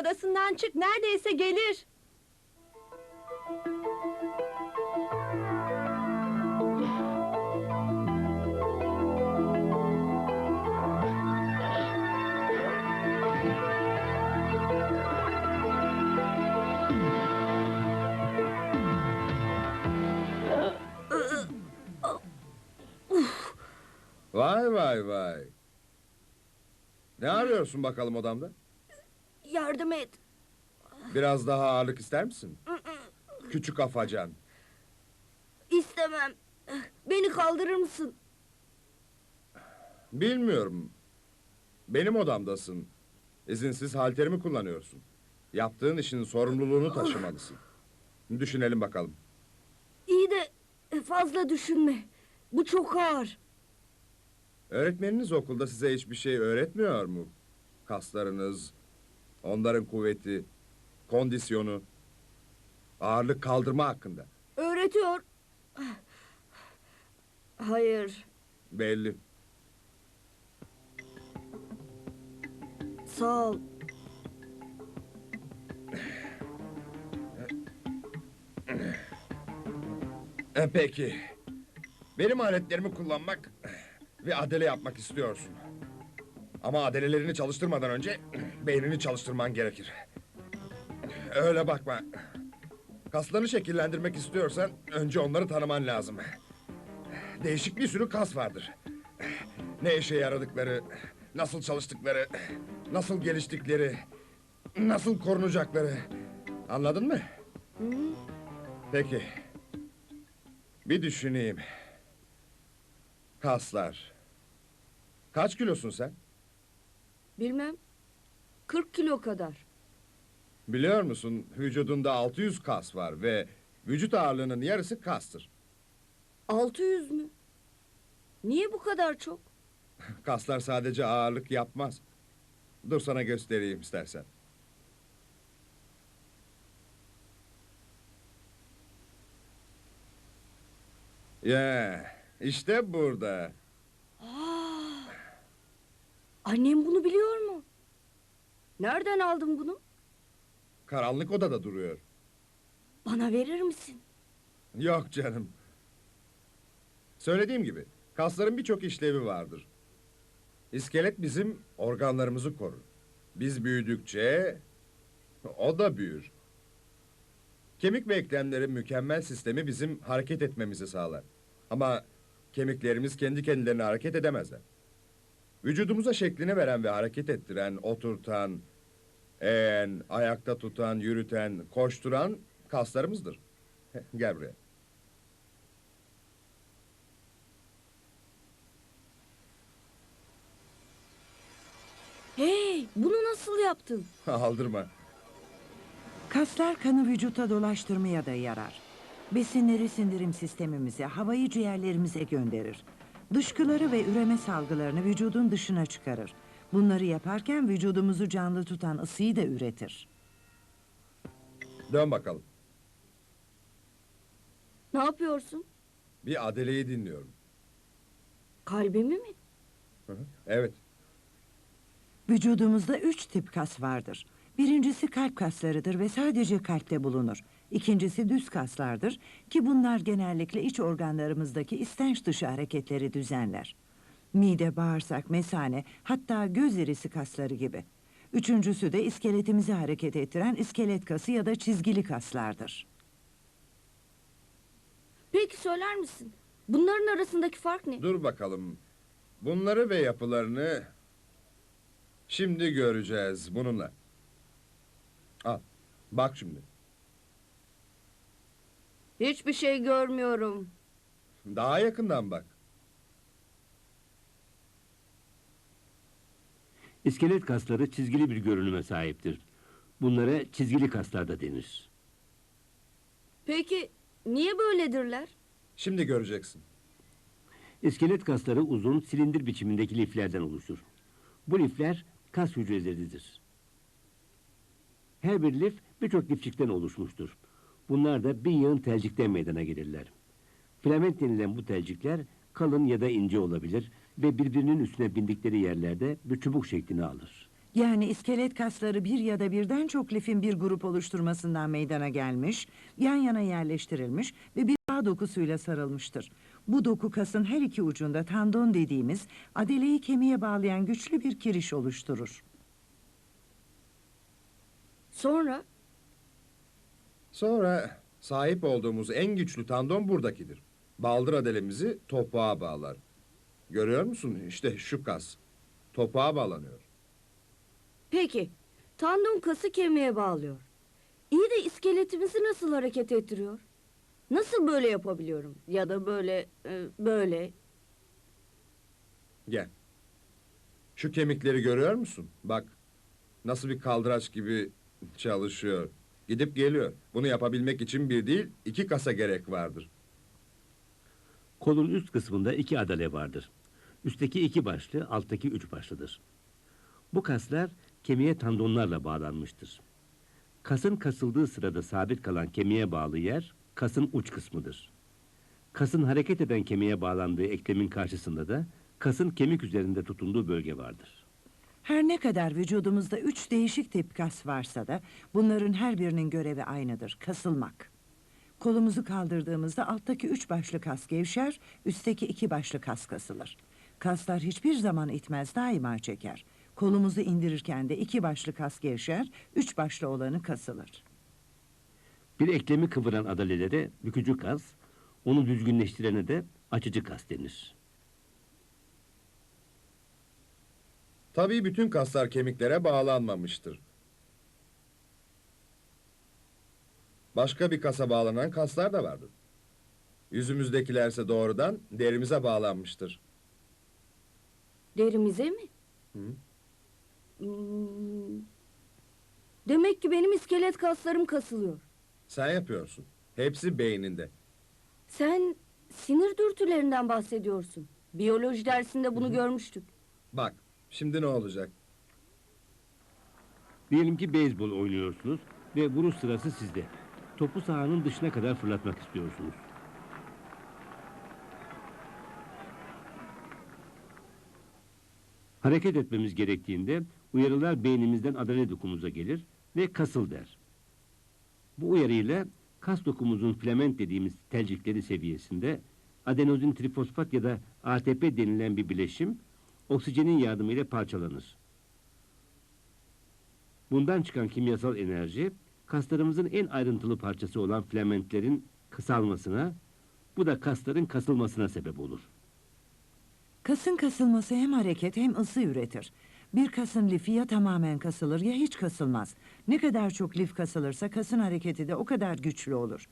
odasından çık. Neredeyse gelir. Vay vay vay. Ne arıyorsun bakalım odamda? Yardım et. Biraz daha ağırlık ister misin? Küçük afacan. İstemem. Beni kaldırır mısın? Bilmiyorum. Benim odamdasın. İzinsiz halterimi kullanıyorsun. Yaptığın işin sorumluluğunu taşımalısın. Düşünelim bakalım. İyi de fazla düşünme. Bu çok ağır. Öğretmeniniz okulda size hiçbir şey öğretmiyor mu? Kaslarınız, onların kuvveti, kondisyonu, ağırlık kaldırma hakkında. Öğretiyor. Hayır. Belli. Sağ ol. E, peki. Benim aletlerimi kullanmak ve adele yapmak istiyorsun. Ama adelelerini çalıştırmadan önce beynini çalıştırman gerekir. Öyle bakma. Kaslarını şekillendirmek istiyorsan önce onları tanıman lazım. Değişik bir sürü kas vardır. Ne işe yaradıkları, nasıl çalıştıkları, nasıl geliştikleri, nasıl korunacakları. Anladın mı? Peki. Bir düşüneyim. Kaslar. Kaç kilosun sen? Bilmem. 40 kilo kadar. Biliyor musun vücudunda 600 kas var ve vücut ağırlığının yarısı kastır. 600 mü? Niye bu kadar çok? Kaslar sadece ağırlık yapmaz. Dur sana göstereyim istersen. Ya, işte burada. Annem bunu biliyor mu? Nereden aldın bunu? Karanlık odada duruyor. Bana verir misin? Yok canım. Söylediğim gibi kasların birçok işlevi vardır. İskelet bizim organlarımızı korur. Biz büyüdükçe o da büyür. Kemik ve eklemlerin mükemmel sistemi bizim hareket etmemizi sağlar. Ama kemiklerimiz kendi kendilerine hareket edemezler. Vücudumuza şeklini veren ve hareket ettiren, oturtan, eğen, ayakta tutan, yürüten, koşturan kaslarımızdır. Gel buraya. Hey, bunu nasıl yaptın? Aldırma. Kaslar kanı vücuta dolaştırmaya da yarar. Besinleri sindirim sistemimize, havayı ciğerlerimize gönderir. Dışkıları ve üreme salgılarını vücudun dışına çıkarır. Bunları yaparken vücudumuzu canlı tutan ısıyı da üretir. Dön bakalım. Ne yapıyorsun? Bir Adele'yi dinliyorum. Kalbimi mi? Hı hı. Evet. Vücudumuzda üç tip kas vardır. Birincisi kalp kaslarıdır ve sadece kalpte bulunur. İkincisi düz kaslardır ki bunlar genellikle iç organlarımızdaki istenç dışı hareketleri düzenler. Mide, bağırsak, mesane hatta göz irisi kasları gibi. Üçüncüsü de iskeletimizi hareket ettiren iskelet kası ya da çizgili kaslardır. Peki söyler misin? Bunların arasındaki fark ne? Dur bakalım. Bunları ve yapılarını şimdi göreceğiz bununla. Al. Bak şimdi. Hiçbir şey görmüyorum. Daha yakından bak. İskelet kasları çizgili bir görünüme sahiptir. Bunlara çizgili kaslar da denir. Peki niye böyledirler? Şimdi göreceksin. İskelet kasları uzun, silindir biçimindeki liflerden oluşur. Bu lifler kas hücreleridir. Her bir lif birçok lifçikten oluşmuştur. Bunlar da bir yığın telcikten meydana gelirler. Filament denilen bu telcikler kalın ya da ince olabilir ve birbirinin üstüne bindikleri yerlerde bir çubuk şeklini alır. Yani iskelet kasları bir ya da birden çok lifin bir grup oluşturmasından meydana gelmiş, yan yana yerleştirilmiş ve bir bağ dokusuyla sarılmıştır. Bu doku kasın her iki ucunda tendon dediğimiz adeleyi kemiğe bağlayan güçlü bir kiriş oluşturur. Sonra Sonra sahip olduğumuz en güçlü tendon buradakidir. Baldır adelemizi topuğa bağlar. Görüyor musun? İşte şu kas. Topuğa bağlanıyor. peki tendon kası kemiğe bağlıyor. İyi de iskeletimizi nasıl hareket ettiriyor? Nasıl böyle yapabiliyorum? Ya da böyle e, böyle. Gel. Şu kemikleri görüyor musun? Bak. Nasıl bir kaldıraç gibi çalışıyor. Gidip geliyor. Bunu yapabilmek için bir değil, iki kasa gerek vardır. Kolun üst kısmında iki adale vardır. Üstteki iki başlı, alttaki üç başlıdır. Bu kaslar kemiğe tendonlarla bağlanmıştır. Kasın kasıldığı sırada sabit kalan kemiğe bağlı yer, kasın uç kısmıdır. Kasın hareket eden kemiğe bağlandığı eklemin karşısında da kasın kemik üzerinde tutunduğu bölge vardır. Her ne kadar vücudumuzda üç değişik tip kas varsa da bunların her birinin görevi aynıdır, kasılmak. Kolumuzu kaldırdığımızda alttaki üç başlı kas gevşer, üstteki iki başlı kas kasılır. Kaslar hiçbir zaman itmez, daima çeker. Kolumuzu indirirken de iki başlı kas gevşer, üç başlı olanı kasılır. Bir eklemi kıvıran adalelere bükücü kas, onu düzgünleştirene de açıcı kas denir. Tabii bütün kaslar kemiklere bağlanmamıştır. Başka bir kasa bağlanan kaslar da vardır. Yüzümüzdekilerse doğrudan derimize bağlanmıştır. Derimize mi? Hı. Hmm. Demek ki benim iskelet kaslarım kasılıyor. Sen yapıyorsun. Hepsi beyninde. Sen sinir dürtülerinden bahsediyorsun. Biyoloji dersinde bunu görmüştük. Bak, şimdi ne olacak? Diyelim ki beyzbol oynuyorsunuz ve vuruş sırası sizde. Topu sahanın dışına kadar fırlatmak istiyorsunuz. Hareket etmemiz gerektiğinde uyarılar beynimizden adale dokumuza gelir ve kasıl der. Bu uyarıyla kas dokumuzun filament dediğimiz telcikleri seviyesinde adenozin trifosfat ya da ATP denilen bir bileşim oksijenin yardımıyla parçalanır. Bundan çıkan kimyasal enerji kaslarımızın en ayrıntılı parçası olan filamentlerin kısalmasına, bu da kasların kasılmasına sebep olur. Kasın kasılması hem hareket hem ısı üretir. Bir kasın lifi ya tamamen kasılır ya hiç kasılmaz. Ne kadar çok lif kasılırsa kasın hareketi de o kadar güçlü olur.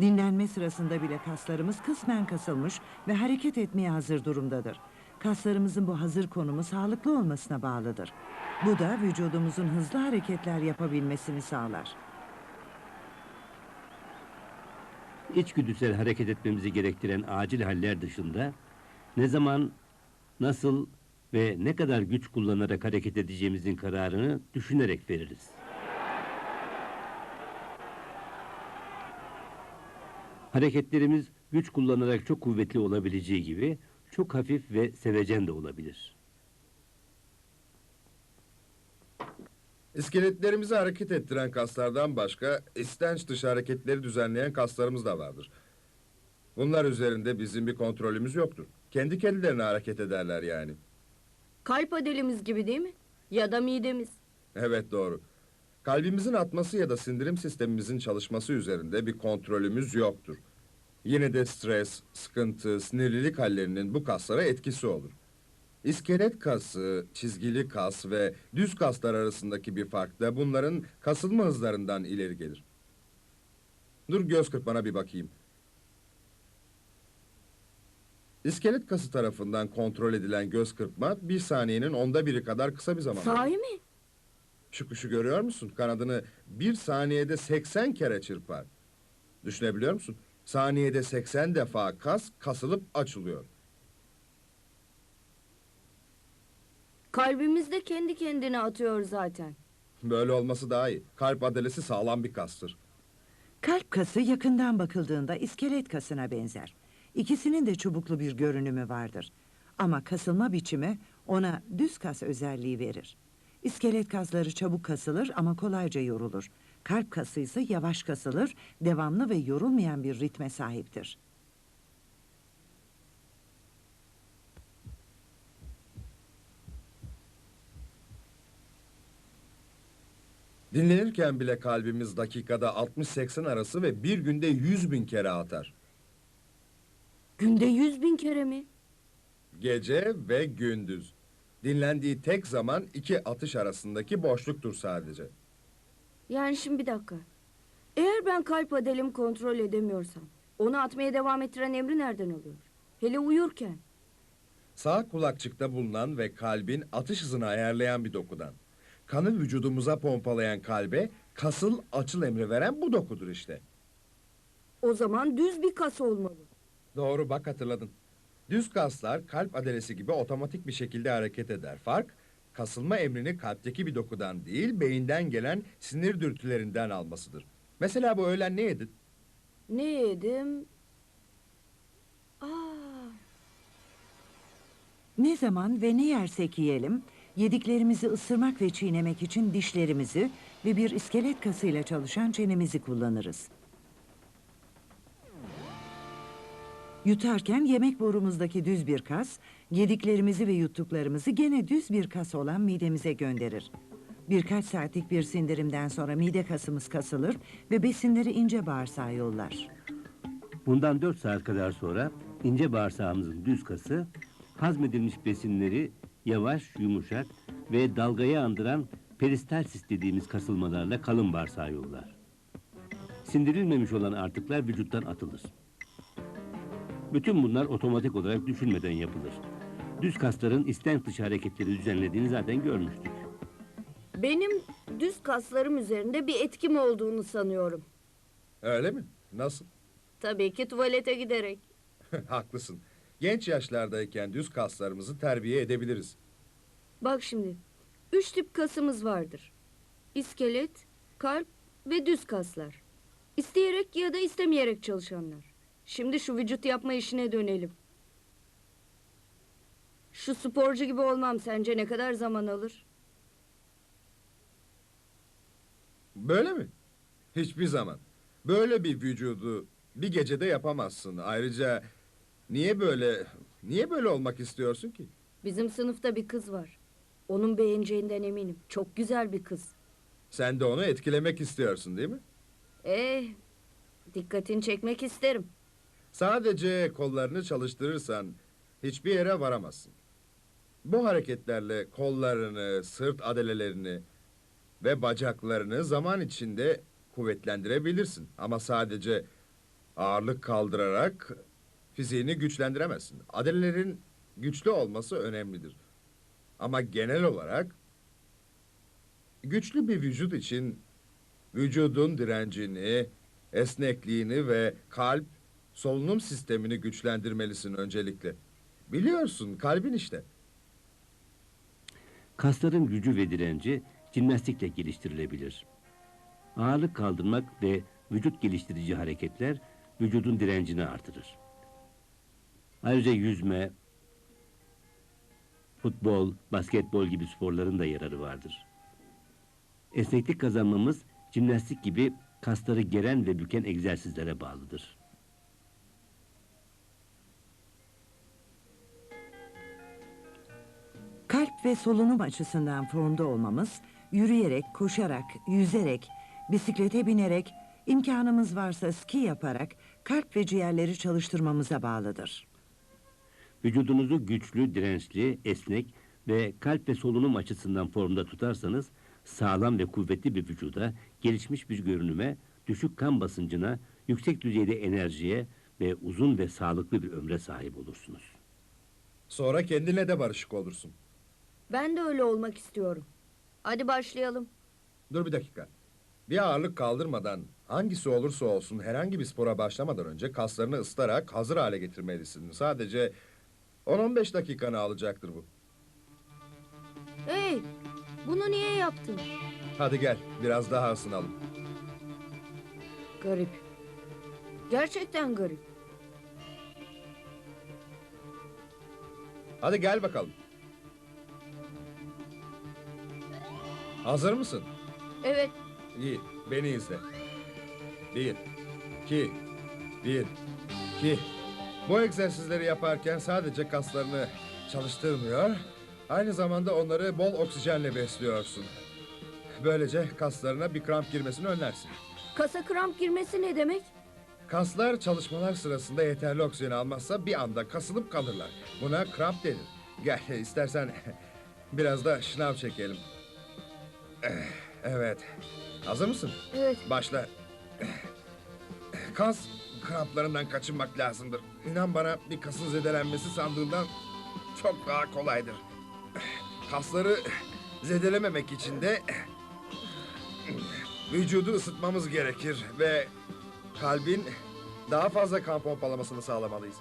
Dinlenme sırasında bile kaslarımız kısmen kasılmış ve hareket etmeye hazır durumdadır. Kaslarımızın bu hazır konumu sağlıklı olmasına bağlıdır. Bu da vücudumuzun hızlı hareketler yapabilmesini sağlar. İçgüdüsel hareket etmemizi gerektiren acil haller dışında ne zaman, nasıl ve ne kadar güç kullanarak hareket edeceğimizin kararını düşünerek veririz. Hareketlerimiz güç kullanarak çok kuvvetli olabileceği gibi çok hafif ve sevecen de olabilir. İskeletlerimizi hareket ettiren kaslardan başka istenç dışı hareketleri düzenleyen kaslarımız da vardır. Bunlar üzerinde bizim bir kontrolümüz yoktur. Kendi kendilerine hareket ederler yani. Kalp adelimiz gibi değil mi? Ya da midemiz. Evet doğru. Kalbimizin atması ya da sindirim sistemimizin çalışması üzerinde bir kontrolümüz yoktur. Yine de stres, sıkıntı, sinirlilik hallerinin bu kaslara etkisi olur. İskelet kası, çizgili kas ve düz kaslar arasındaki bir fark da bunların kasılma hızlarından ileri gelir. Dur göz kırpmana bir bakayım. İskelet kası tarafından kontrol edilen göz kırpma bir saniyenin onda biri kadar kısa bir zaman. Sahi mi? Şu kuşu görüyor musun? Kanadını bir saniyede 80 kere çırpar. Düşünebiliyor musun? Saniyede 80 defa kas kasılıp açılıyor. Kalbimiz de kendi kendine atıyor zaten. Böyle olması daha iyi. Kalp adalesi sağlam bir kastır. Kalp kası yakından bakıldığında iskelet kasına benzer. İkisinin de çubuklu bir görünümü vardır. Ama kasılma biçimi ona düz kas özelliği verir. İskelet kasları çabuk kasılır ama kolayca yorulur. Kalp kası ise yavaş kasılır, devamlı ve yorulmayan bir ritme sahiptir. Dinlenirken bile kalbimiz dakikada 60-80 arası ve bir günde 100 bin kere atar. Günde yüz bin kere mi? Gece ve gündüz. Dinlendiği tek zaman iki atış arasındaki boşluktur sadece. Yani şimdi bir dakika. Eğer ben kalp adelimi kontrol edemiyorsam, onu atmaya devam ettiren emri nereden alıyor? Hele uyurken. Sağ kulakçıkta bulunan ve kalbin atış hızını ayarlayan bir dokudan. Kanı vücudumuza pompalayan kalbe kasıl açıl emri veren bu dokudur işte. O zaman düz bir kas olmalı. Doğru bak hatırladın. Düz kaslar kalp adalesi gibi otomatik bir şekilde hareket eder. Fark kasılma emrini kalpteki bir dokudan değil beyinden gelen sinir dürtülerinden almasıdır. Mesela bu öğlen ne yedin? Ne yedim? Aa, Ne zaman ve ne yersek yiyelim, yediklerimizi ısırmak ve çiğnemek için dişlerimizi ve bir iskelet kasıyla çalışan çenemizi kullanırız. Yutarken yemek borumuzdaki düz bir kas, yediklerimizi ve yuttuklarımızı gene düz bir kas olan midemize gönderir. Birkaç saatlik bir sindirimden sonra mide kasımız kasılır ve besinleri ince bağırsağa yollar. Bundan 4 saat kadar sonra ince bağırsağımızın düz kası hazmedilmiş besinleri yavaş, yumuşak ve dalgayı andıran peristalsis dediğimiz kasılmalarla kalın bağırsağa yollar. Sindirilmemiş olan artıklar vücuttan atılır. Bütün bunlar otomatik olarak düşünmeden yapılır. Düz kasların istem dışı hareketleri düzenlediğini zaten görmüştük. benim düz kaslarım üzerinde bir etkim olduğunu sanıyorum. Öyle mi? Nasıl? Tabii ki tuvalete giderek. Haklısın. Genç yaşlardayken düz kaslarımızı terbiye edebiliriz. Bak şimdi, üç tip kasımız vardır. İskelet, kalp ve düz kaslar. İsteyerek ya da istemeyerek çalışanlar. Şimdi şu vücut yapma işine dönelim. Şu sporcu gibi olmam sence ne kadar zaman alır? Böyle mi? Hiçbir zaman. Böyle bir vücudu bir gecede yapamazsın. Ayrıca niye böyle niye böyle olmak istiyorsun ki? Bizim sınıfta bir kız var. Onun beğeneceğinden eminim. Çok güzel bir kız. Sen de onu etkilemek istiyorsun değil mi? Eh, dikkatini çekmek isterim. Sadece kollarını çalıştırırsan hiçbir yere varamazsın. Bu hareketlerle kollarını, sırt adelelerini ve bacaklarını zaman içinde kuvvetlendirebilirsin. Ama sadece ağırlık kaldırarak fiziğini güçlendiremezsin. Adelelerin güçlü olması önemlidir. Ama genel olarak güçlü bir vücut için vücudun direncini, esnekliğini ve kalp solunum sistemini güçlendirmelisin öncelikle. Biliyorsun kalbin işte. Kasların gücü ve direnci jimnastikle geliştirilebilir. Ağırlık kaldırmak ve vücut geliştirici hareketler vücudun direncini artırır. Ayrıca yüzme, futbol, basketbol gibi sporların da yararı vardır. Esneklik kazanmamız jimnastik gibi kasları geren ve büken egzersizlere bağlıdır. Ve solunum açısından formda olmamız, yürüyerek, koşarak, yüzerek, bisiklete binerek, imkanımız varsa ski yaparak kalp ve ciğerleri çalıştırmamıza bağlıdır. Vücudunuzu güçlü, dirençli, esnek ve kalp ve solunum açısından formda tutarsanız sağlam ve kuvvetli bir vücuda, gelişmiş bir görünüme, düşük kan basıncına, yüksek düzeyde enerjiye ve uzun ve sağlıklı bir ömre sahip olursunuz. Sonra kendine de barışık olursun. Ben de öyle olmak istiyorum. Hadi başlayalım. Dur bir dakika. Bir ağırlık kaldırmadan hangisi olursa olsun herhangi bir spora başlamadan önce kaslarını ısıtarak hazır hale getirmelisin. Sadece 10-15 dakikanı alacaktır bu. Hey, bunu niye yaptın? Hadi gel biraz daha ısınalım. Garip. Gerçekten garip. Hadi gel bakalım. Hazır mısın? Evet, İyi, beni izle. Bir, iki, bir, iki. Bu egzersizleri yaparken sadece kaslarını çalıştırmıyor, aynı zamanda onları bol oksijenle besliyorsun. Böylece kaslarına bir kramp girmesini önlersin. kasa kramp girmesi ne demek? Kaslar çalışmalar sırasında yeterli oksijen almazsa bir anda kasılıp kalırlar. Buna kramp denir. Gel istersen biraz da şınav çekelim. Evet. Hazır mısın? Evet, Başla. Kas kramplarından kaçınmak lazımdır. İnan bana bir kasın zedelenmesi sandığından çok daha kolaydır. Kasları zedelememek için de vücudu ısıtmamız gerekir ve kalbin daha fazla kan pompalamasını sağlamalıyız.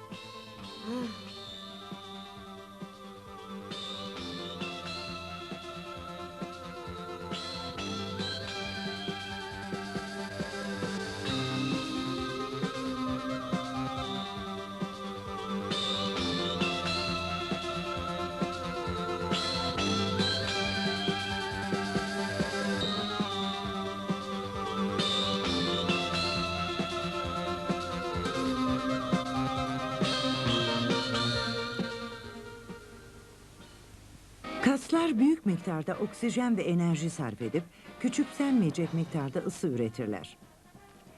Miktarda oksijen ve enerji sarf edip küçümsenmeyecek miktarda ısı üretirler.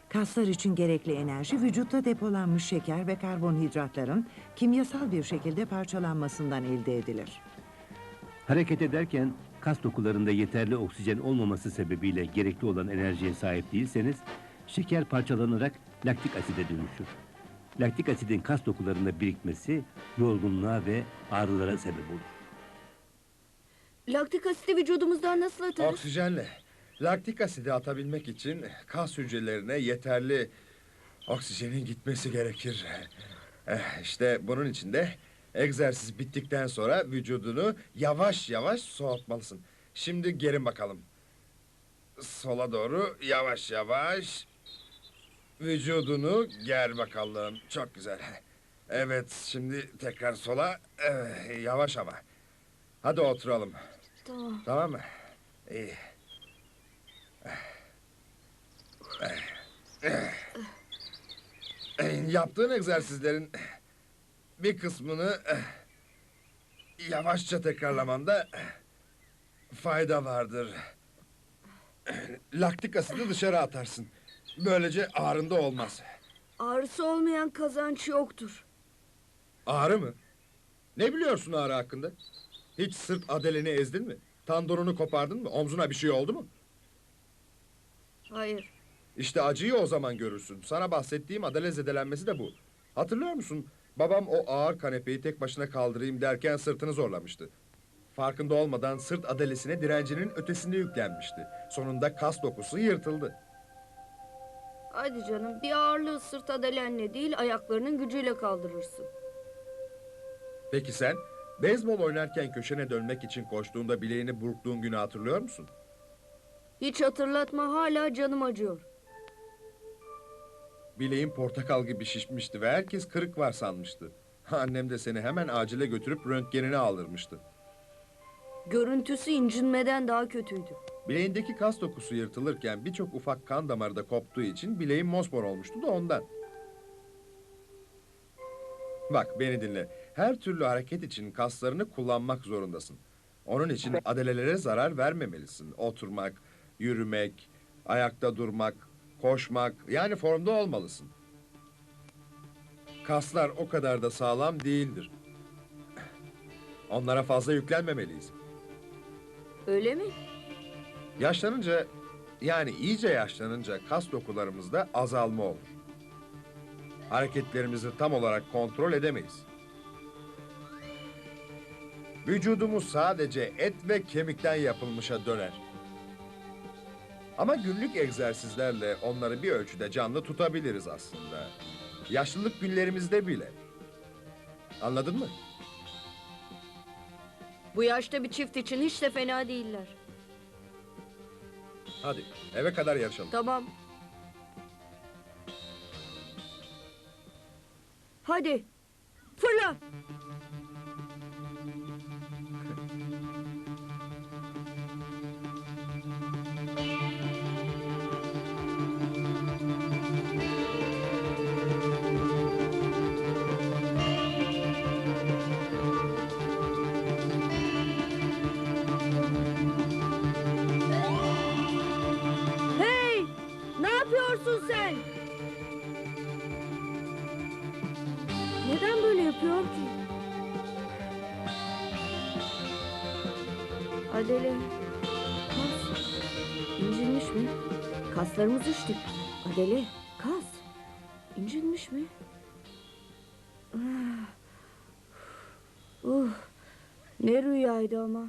Kaslar için gerekli enerji vücutta depolanmış şeker ve karbonhidratların kimyasal bir şekilde parçalanmasından elde edilir. Hareket ederken kas dokularında yeterli oksijen olmaması sebebiyle gerekli olan enerjiye sahip değilseniz şeker parçalanarak laktik aside dönüşür. Laktik asidin kas dokularında birikmesi yorgunluğa ve ağrılara sebep olur. Laktik asiti vücudumuzdan nasıl atarız? Oksijenle. Laktik asidi atabilmek için kas hücrelerine yeterli oksijenin gitmesi gerekir. Eh, İşte bunun için de egzersiz bittikten sonra vücudunu yavaş yavaş soğutmalısın. Şimdi gerin bakalım. Sola doğru yavaş yavaş vücudunu ger bakalım. Çok güzel. Evet şimdi tekrar sola. Evet, yavaş ama. Hadi oturalım. Tamam. Tamam mı? İyi. Yaptığın egzersizlerin bir kısmını yavaşça tekrarlamanda fayda vardır. Laktik asidi dışarı atarsın. Böylece ağrında olmaz. Ağrısı olmayan kazanç yoktur. Ağrı mı? Ne biliyorsun ağrı hakkında? Hiç sırt adeleni ezdin mi? Tandonunu kopardın mı? Omzuna bir şey oldu mu? Hayır, İşte acıyı o zaman görürsün. Sana bahsettiğim adale zedelenmesi de bu. Hatırlıyor musun? Babam o ağır kanepeyi tek başına kaldırayım derken sırtını zorlamıştı. Farkında olmadan sırt adalesine direncinin ötesinde yüklenmişti. Sonunda kas dokusu yırtıldı. hadi canım bir ağırlığı sırt adelenle değil ayaklarının gücüyle kaldırırsın. Peki sen? Beyzbol oynarken köşene dönmek için koştuğunda bileğini burktuğun günü hatırlıyor musun? Hiç hatırlatma hala canım acıyor. Bileğin portakal gibi şişmişti ve herkes kırık var sanmıştı. Annem de seni hemen acile götürüp röntgenini aldırmıştı. Görüntüsü incinmeden daha kötüydü. Bileğindeki kas dokusu yırtılırken birçok ufak kan damarı da koptuğu için bileğin mosmor olmuştu da ondan. Bak beni dinle. Her türlü hareket için kaslarını kullanmak zorundasın. Onun için adelelere zarar vermemelisin. Oturmak, yürümek, ayakta durmak, koşmak yani formda olmalısın. Kaslar o kadar da sağlam değildir. Onlara fazla yüklenmemeliyiz. Öyle mi? Yaşlanınca yani iyice yaşlanınca kas dokularımızda azalma olur. Hareketlerimizi tam olarak kontrol edemeyiz. Vücudumuz sadece et ve kemikten yapılmışa döner. Ama günlük egzersizlerle onları bir ölçüde canlı tutabiliriz aslında. Yaşlılık günlerimizde bile. Anladın mı? Bu yaşta bir çift için hiç de fena değiller. Hadi eve kadar yarışalım. Tamam. Hadi. Fırla. Yapıyorsun sen? Neden böyle yapıyor ki? Adele. Kas. İncinmiş mi? Kaslarımız düştü. Adele. Kas. İncinmiş mi? Uh. Ne rüyaydı ama.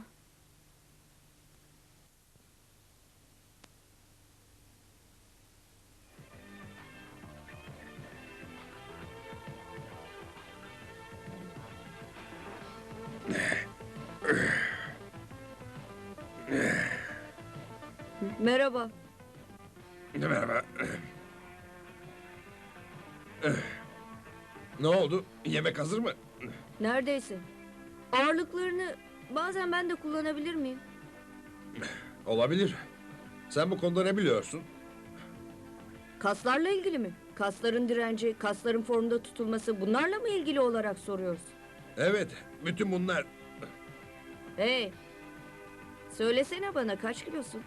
Merhaba. Merhaba. Ne oldu? Yemek hazır mı? Neredeyse. Ağırlıklarını bazen ben de kullanabilir miyim? Olabilir. Sen bu konuda ne biliyorsun? Kaslarla ilgili mi? Kasların direnci, kasların formda tutulması bunlarla mı ilgili olarak soruyoruz? Evet, bütün bunlar. Hey! Söylesene bana kaç kilosun?